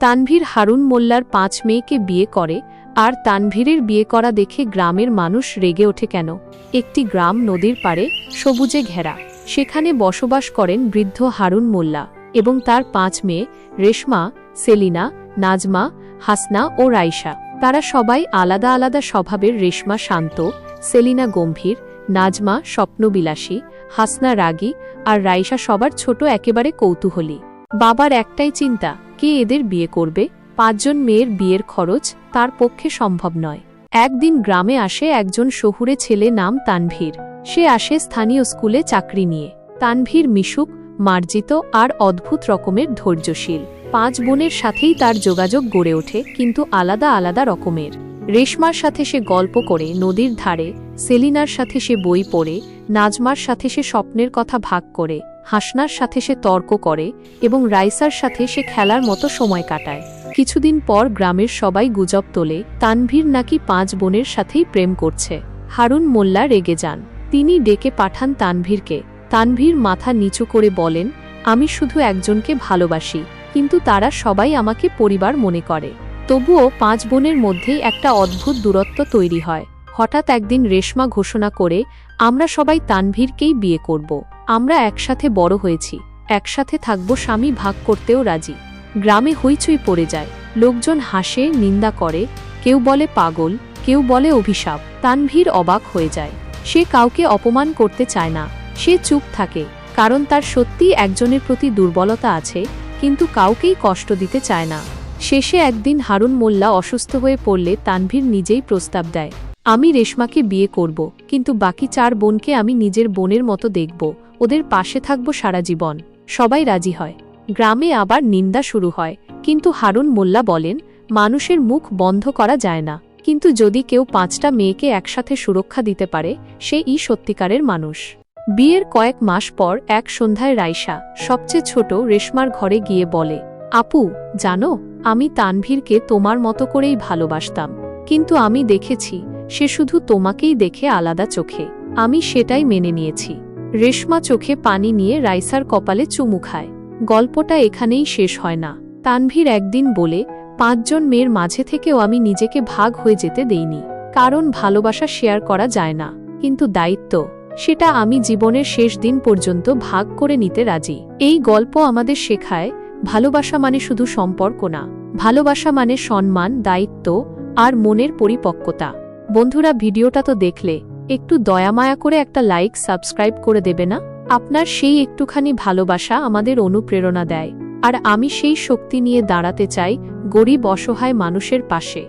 তানভীর হারুন মোল্লার পাঁচ মেয়েকে বিয়ে করে, আর তানভীরের বিয়ে করা দেখে গ্রামের মানুষ রেগে ওঠে কেন? একটি গ্রাম নদীর পাড়ে সবুজে ঘেরা, সেখানে বসবাস করেন বৃদ্ধ হারুন মোল্লা এবং তার পাঁচ মেয়ে রেশমা, সেলিনা, নাজমা, হাসনা ও রাইসা তারা সবাই আলাদা আলাদা স্বভাবের রেশমা শান্ত, সেলিনা গম্ভীর, নাজমা স্বপ্নবিলাসী, হাসনা রাগী আর রাইসা সবার ছোট একেবারে কৌতূহলী। বাবার একটাই চিন্তা কে এদের বিয়ে করবে? পাঁচজন মেয়ের বিয়ের খরচ তার পক্ষে সম্ভব নয়। একদিন গ্রামে আসে একজন শহুরে ছেলে নাম তানভীর। সে আসে স্থানীয় স্কুলে চাকরি নিয়ে। তানভীর মিশুক, মার্জিত আর অদ্ভুত রকমের ধৈর্যশীল। পাঁচ বোনের সাথেই তার যোগাযোগ গড়ে ওঠে, কিন্তু আলাদা আলাদা রকমের। রেশমার সাথে সে গল্প করে, নদীর ধারে, সেলিনার সাথে সে বই পড়ে, নাজমার সাথে সে স্বপ্নের কথা ভাগ করে। হাসনার সাথে সে তর্ক করে এবং রাইসার সাথে সে খেলার মতো সময় কাটায়। কিছুদিন পর গ্রামের সবাই গুজব তোলে, তানভীর নাকি পাঁচ বোনের সাথেই প্রেম করছে। হারুন মোল্লা রেগে যান। তিনি ডেকে পাঠান তানভীরকে। তানভীর মাথা নিচু করে বলেন, আমি শুধু একজনকে ভালোবাসি, কিন্তু তারা সবাই আমাকে পরিবার মনে করে। তবুও পাঁচ বোনের মধ্যেই একটা অদ্ভুত দূরত্ব তৈরি হয়। হঠাৎ একদিন রেশমা ঘোষণা করে, আমরা সবাই তানভীরকেই বিয়ে করব। আমরা একসাথে বড় হয়েছি। একসাথে থাকব স্বামী ভাগ করতেও রাজি। গ্রামে হইচই পড়ে যায়। লোকজন হাসে, নিন্দা করে। কেউ বলে পাগল, কেউ বলে অভিশাপ। তানভীর অবাক হয়ে যায়। সে কাউকে অপমান করতে চায় না। সে চুপ থাকে। কারণ তার সত্যিই একজনের প্রতি দুর্বলতা আছে, কিন্তু কাউকেই কষ্ট দিতে চায় না। শেষে একদিন হারুন মোল্লা অসুস্থ হয়ে পড়লে তানভীর নিজেই প্রস্তাব দেয়। আমি রেশমাকে বিয়ে করব, কিন্তু বাকি চার বোনকে আমি নিজের বোনের মতো দেখব, ওদের পাশে থাকব সারা জীবন। সবাই রাজি হয়। গ্রামে আবার নিন্দা শুরু হয়, কিন্তু হারুন মোল্লা বলেন, মানুষের মুখ বন্ধ করা যায় না। কিন্তু যদি কেউ পাঁচটা মেয়েকে একসাথে সুরক্ষা দিতে পারে, সে ই সত্যিকারের মানুষ। বিয়ের কয়েক মাস পর এক সন্ধ্যায় রাইসা, সবচেয়ে ছোট রেশমার ঘরে গিয়ে বলে, আপু, জানো, আমি তানভীরকে তোমার মতো করেই ভালোবাসতাম। কিন্তু আমি দেখেছি সে শুধু তোমাকেই দেখে আলাদা চোখে। আমি সেটাই মেনে নিয়েছি। রেশমা চোখে পানি নিয়ে রাইসার কপালে চুমু খায়। গল্পটা এখানেই শেষ হয় না। তানভীর একদিন বলে, পাঁচজন মেয়ের মাঝে থেকেও আমি নিজেকে ভাগ হয়ে যেতে দেইনি। কারণ ভালোবাসা শেয়ার করা যায় না। কিন্তু দায়িত্ব, সেটা আমি জীবনের শেষ দিন পর্যন্ত ভাগ করে নিতে রাজি। এই গল্প আমাদের শেখায়, ভালোবাসা মানে শুধু সম্পর্ক না। ভালোবাসা মানে সম্মান, দায়িত্ব আর মনের পরিপক্কতা। বন্ধুরা ভিডিওটা তো দেখলে, একটু দয়ামায়া করে একটা লাইক সাবস্ক্রাইব করে দেবে না? আপনার সেই একটুখানি ভালোবাসা আমাদের অনুপ্রেরণা দেয়। আর আমি সেই শক্তি নিয়ে দাঁড়াতে চাই গরিব অসহায় মানুষের পাশে।